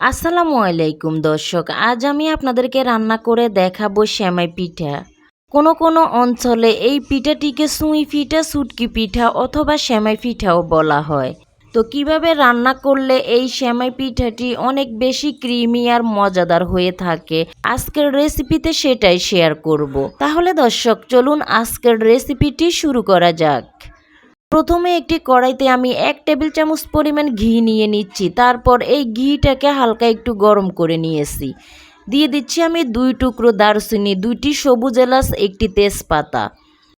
আসসালামু আলাইকুম দর্শক, আজ আমি আপনাদেরকে রান্না করে দেখাবো শ্যামাই পিঠা। কোনো কোনো অঞ্চলে এই পিঠাটিকে সুই পিঠা, সুটকি পিঠা অথবা শ্যামাই পিঠাও বলা হয়। তো কীভাবে রান্না করলে এই শ্যামাই পিঠাটি অনেক বেশি ক্রিমি আর মজাদার হয়ে থাকে, আজকের রেসিপিতে সেটাই শেয়ার করব। তাহলে দর্শক, চলুন আজকের রেসিপিটি শুরু করা যাক। প্রথমে একটি কড়াইতে আমি এক টেবিল চামচ পরিমাণ ঘি নিয়ে নিচ্ছি। তারপর এই ঘিটাকে হালকা একটু গরম করে নিয়েছি। দিয়ে দিচ্ছি আমি দুই টুকরো দারচিনি, দুইটি সবুজ এলাচ, একটি তেজপাতা।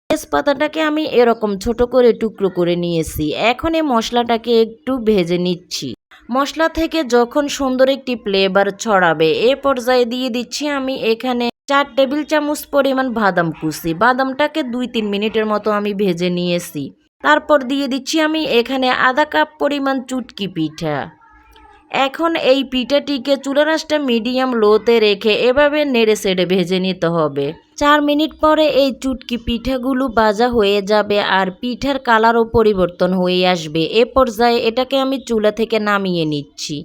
তেজপাতাটাকে আমি এরকম ছোট করে টুকরো করে নিয়েছি। এখন এই মশলাটাকে একটু ভেজে নিচ্ছি। মশলা থেকে যখন সুন্দর একটি ফ্লেভার ছড়াবে, এ পর্যায়ে দিয়ে দিচ্ছি আমি এখানে চার টেবিল চামচ পরিমাণ বাদাম কুচি। বাদামটাকে দুই তিন মিনিটের মতো আমি ভেজে নিয়েছি। তারপর দিয়ে দিচ্ছি আমি এখানে আধা কাপ পরিমাণ চুটকি পিঠা। এখন এই পিঠাটিকে চুলার আঁচটা মিডিয়াম লোতে রেখে এভাবে নেড়ে সেড়ে ভেজে নিতে হবে। চার মিনিট পরে এই চুটকি পিঠাগুলো ভাজা হয়ে যাবে আর পিঠার কালারও পরিবর্তন হয়ে আসবে। এ পর্যায়ে এটাকে আমি চুলা থেকে নামিয়ে নিচ্ছি।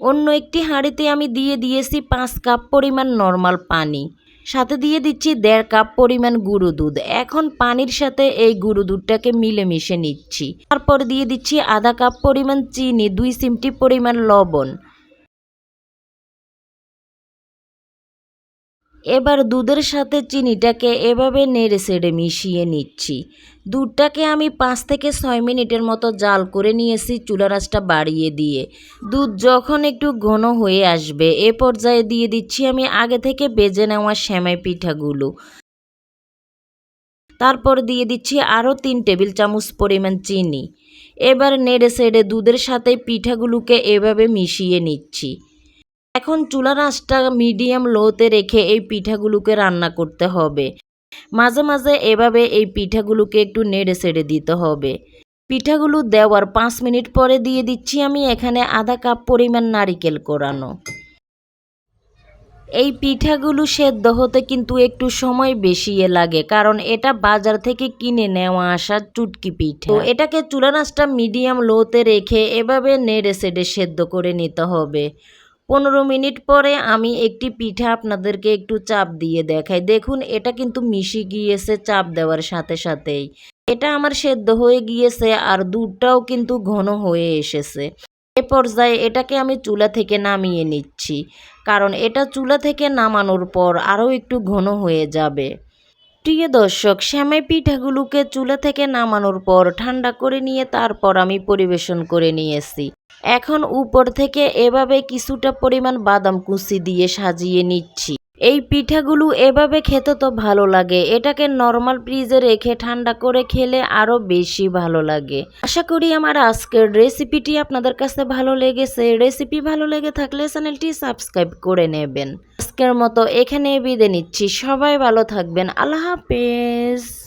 অন্য একটি হাঁড়িতে আমি দিয়ে দিয়েছি পাঁচ কাপ পরিমাণ নর্মাল পানি। সাথে দিয়ে দিচ্ছি দেড় কাপ পরিমাণ গুঁড়ো দুধ। এখন পানির সাথে এই গুঁড়ো দুধটাকে মিলে মিশে নিচ্ছি। তারপর দিয়ে দিচ্ছি আধা কাপ পরিমাণ চিনি, দুই চিমটি পরিমাণ লবণ। এবার দুধের সাথে চিনিটাকে এভাবে নেড়ে সেড়ে মিশিয়ে নিচ্ছি। দুধটাকে আমি পাঁচ থেকে ছয় মিনিটের মতো জাল করে নিয়েছি চুলার আঁচটা বাড়িয়ে দিয়ে। দুধ যখন একটু ঘন হয়ে আসবে, এ পর্যায়ে দিয়ে দিচ্ছি আমি আগে থেকে বেজে নেওয়া সেমাই পিঠাগুলো। তারপর দিয়ে দিচ্ছি আরও তিন টেবিল চামচ পরিমাণ চিনি। এবার নেড়ে সেড়ে দুধের সাথে পিঠাগুলোকে এভাবে মিশিয়ে নিচ্ছি। এখন চুলার আঁচটা মিডিয়াম লোতে রেখে এই পিঠাগুলোকে রান্না করতে হবে। মাঝে মাঝে এভাবে এই পিঠাগুলোকে একটু নেড়ে সেড়ে দিতে হবে। পিঠাগুলো দেওয়ার পাঁচ মিনিট পরে দিয়ে দিচ্ছি আমি এখানে আধা কাপ পরিমাণ নারিকেল কোরানো। এই পিঠাগুলো সেদ্ধ হতে কিন্তু একটু সময় বেশি লাগে, কারণ এটা বাজার থেকে কিনে নেওয়া আসা চুটকি পিঠা। তো এটাকে চুলা নাচটা মিডিয়াম লোতে রেখে এভাবে নেড়ে সেড়ে সেদ্ধ করে নিতে হবে। পনেরো মিনিট পরে আমি একটি পিঠা আপনাদেরকে একটু চাপ দিয়ে দেখাই। দেখুন, এটা কিন্তু মিশে গিয়েছে চাপ দেওয়ার সাথে সাথেই। এটা আমার সেদ্ধ হয়ে গিয়েছে আর দুধটাও কিন্তু ঘন হয়ে এসেছে। এ পর্যায়ে এটাকে আমি চুলা থেকে নামিয়ে নিচ্ছি, কারণ এটা চুলা থেকে নামানোর পর আরও একটু ঘন হয়ে যাবে। প্রিয় দর্শক শ্যামাই পিঠাগুলোকে চুলা থেকে নামানোর পর ঠান্ডা করে নিয়ে তারপর আমি পরিবেশন করে নিয়েছি। এখন উপর থেকে এভাবে কিছুটা পরিমাণ বাদাম কুচি দিয়ে সাজিয়ে নিচ্ছি। এই পিঠাগুলো এভাবে খেতে তো ভালো লাগে। এটাকে নর্মাল ফ্রিজে রেখে ঠান্ডা করে খেলে আরও বেশি ভালো লাগে। আশা করি আমার আজকের রেসিপিটি আপনাদের কাছে ভালো লেগেছে। রেসিপি ভালো লেগে থাকলে চ্যানেলটি সাবস্ক্রাইব করে নেবেন। আজকের মতো এখানে বিদে নিচ্ছি। সবাই ভালো থাকবেন। আল্লাহ হাফেজ।